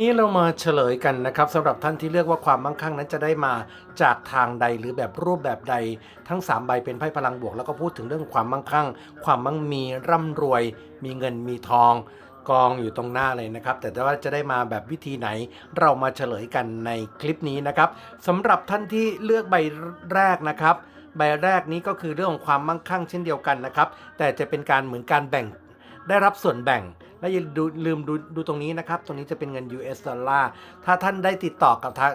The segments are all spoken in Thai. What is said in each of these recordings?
นี่เรามาเฉลยกันนะครับสำหรับท่านที่เลือกว่าความมั่งคั่งนั้นจะได้มาจากทางใดหรือแบบรูปแบบใด ทั้ง 3 ใบเป็นไพ่พลังบวก แล้วก็พูดถึงเรื่องความมั่งคั่ง ความมั่งมีร่ำรวย มีเงินมีทอง กองอยู่ตรงหน้าเลยนะครับ แต่ว่าจะได้มาแบบวิธีไหน เรามาเฉลยกันในคลิปนี้นะครับสำหรับท่านที่เลือกใบแรกนะครับ ใบแรกนี้ก็คือเรื่องของความมั่งคั่งเช่นเดียวกันนะครับแต่จะเป็นการเหมือนการแบ่งได้รับส่วนแบ่ง และอย่าลืมดูดูตรงนี้นะครับ ตรงนี้จะเป็นเงิน US ดอลลาร์ถ้าท่านได้ติดต่อกับา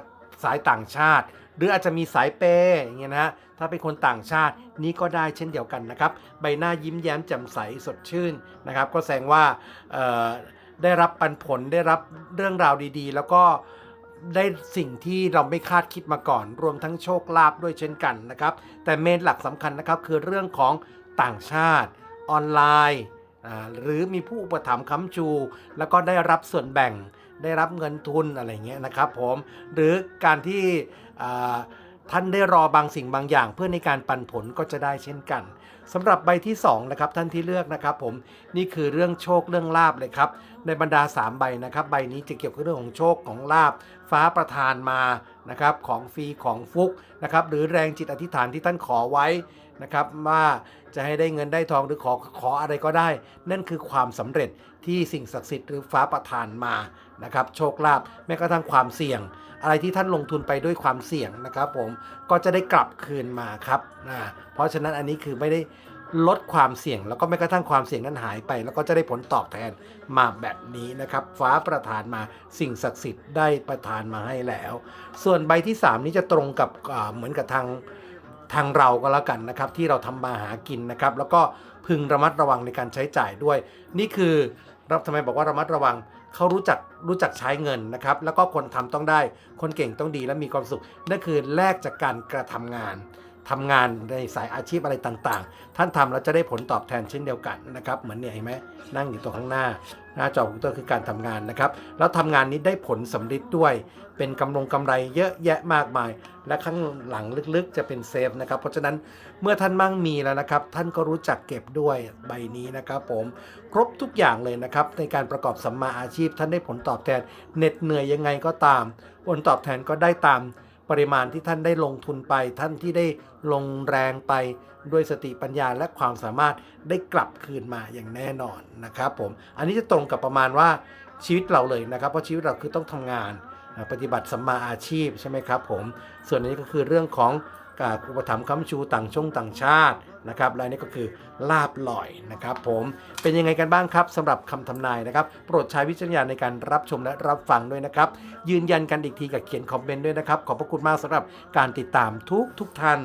สายต่างชาติ หรืออาจจะมีสายเปย์อย่างเงี้ยนะฮะถ้าเป็นคนต่างชาตินี้ก็ได้เช่นเดียวกันนะครับ ใบหน้ายิ้มแย้มแจ่มใสสดชื่นนะครับ ก็แสดงว่าได้รับปันผลได้รับเรื่องราวดีๆ แล้วก็ได้สิ่งที่เราไม่คาดคิดมาก่อน รวมทั้งโชคลาภด้วยเช่นกันนะครับ แต่เมนหลักสำคัญนะครับคือเรื่องของต่างชาติออนไลน์ หรือมีผู้อุปถัมภ์ค้ำชู แล้วก็ได้รับส่วนแบ่งได้รับเงินทุนอะไรเงี้ยนะครับผมหรือการที่ท่านได้รอบางสิ่งบางอย่าง เพื่อในการปันผลก็จะได้เช่นกันสำหรับใบที่2นะครับท่านที่เลือกนะครับผมนี่คือเรื่องโชคเรื่องลาบเลยครับ ในบรรดา 3 ใบนะครับใบนี้จะเกี่ยวกับเรื่องของโชคของลาบฟ้าประทานมานะครับของฟรีของฟุกนะครับหรือแรงจิตอธิษฐานที่ท่านขอไว้นะครับว่าจะให้ได้เงินได้ทองหรือขอขออะไรก็ได้ นั่นคือความสำเร็จที่สิ่งศักดิ์สิทธิ์หรือฟ้าประทานมานะครับโชคลาภแม้กระทั่งความเสี่ยง อะไรที่ท่านลงทุนไปด้วยความเสี่ยงนะครับผมก็จะได้กลับคืนมาครับนะเพราะฉะนั้นอันนี้คือไม่ได้ ลดความเสี่ยง แล้วก็แม้กระทั่งความเสี่ยงนั้นหายไป แล้วก็จะได้ผลตอบแทนมาแบบนี้นะครับ ฟ้าประทานมาสิ่งศักดิ์สิทธิ์ได้ประทานมาให้แล้ว ส่วนใบที่ 3 นี้จะตรงกับเหมือนกับทางทางเราก็แล้วกันนะครับ ที่เราทำมาหากินนะครับ แล้วก็พึงระมัดระวังในการใช้จ่ายด้วย นี่คือรับทำไมบอกว่าระมัดระวังเขารู้จักรู้จักใช้เงินนะครับ แล้วก็คนทำต้องได้ คนเก่งต้องดีและมีความสุขนั่นคือแลกจากการกระทำงาน ทำงานในสายอาชีพอะไรต่างๆ ท่านทำแล้วจะได้ผลตอบแทนเช่นเดียวกันนะครับ เหมือนเนี่ยเห็นไหมนั่งอยู่ตรงข้างหน้า หน้าจอคอมพิวเตอร์คือการทำงานนะครับ แล้วทำงานนี้ได้ผลสำลิดด้วย เป็นกำลงกำไรเยอะแยะมากมาย และข้างหลังลึกๆ จะเป็นเซฟนะครับ เพราะฉะนั้นเมื่อท่านมั่งมีแล้วนะครับ ท่านก็รู้จักเก็บด้วยใบนี้นะครับ ผมครบทุกอย่างเลยนะครับ ในการประกอบสัมมาอาชีพ ท่านได้ผลตอบแทนเหน็ดเหนื่อยยังไงก็ตาม ผลตอบแทนก็ได้ตาม ปริมาณที่ท่านได้ลงทุนไป ท่านที่ได้ลงแรงไปด้วยสติปัญญาและความสามารถได้กลับคืนมาอย่างแน่นอนนะครับผมอันนี้จะตรงกับประมาณว่าชีวิตเราเลยนะครับ เพราะชีวิตเราคือต้องทำงานปฏิบัติสัมมาอาชีพใช่ไหมครับผมส่วนนี้ก็คือเรื่องของ การอุปถัมภ์ค้ำชูต่างชงต่างชาตินะครับและนี่ก็คือลาบลอยนะครับผมเป็นยังไงกันบ้างครับสำหรับคำทำนายนะครับ โปรดใช้วิจารณญาณในการรับชมและรับฟังด้วยนะครับ ยืนยันกันอีกทีกับเขียนคอมเมนต์ด้วยนะครับ ขอบพระคุณมากสำหรับการติดตามทุกทุกท่าน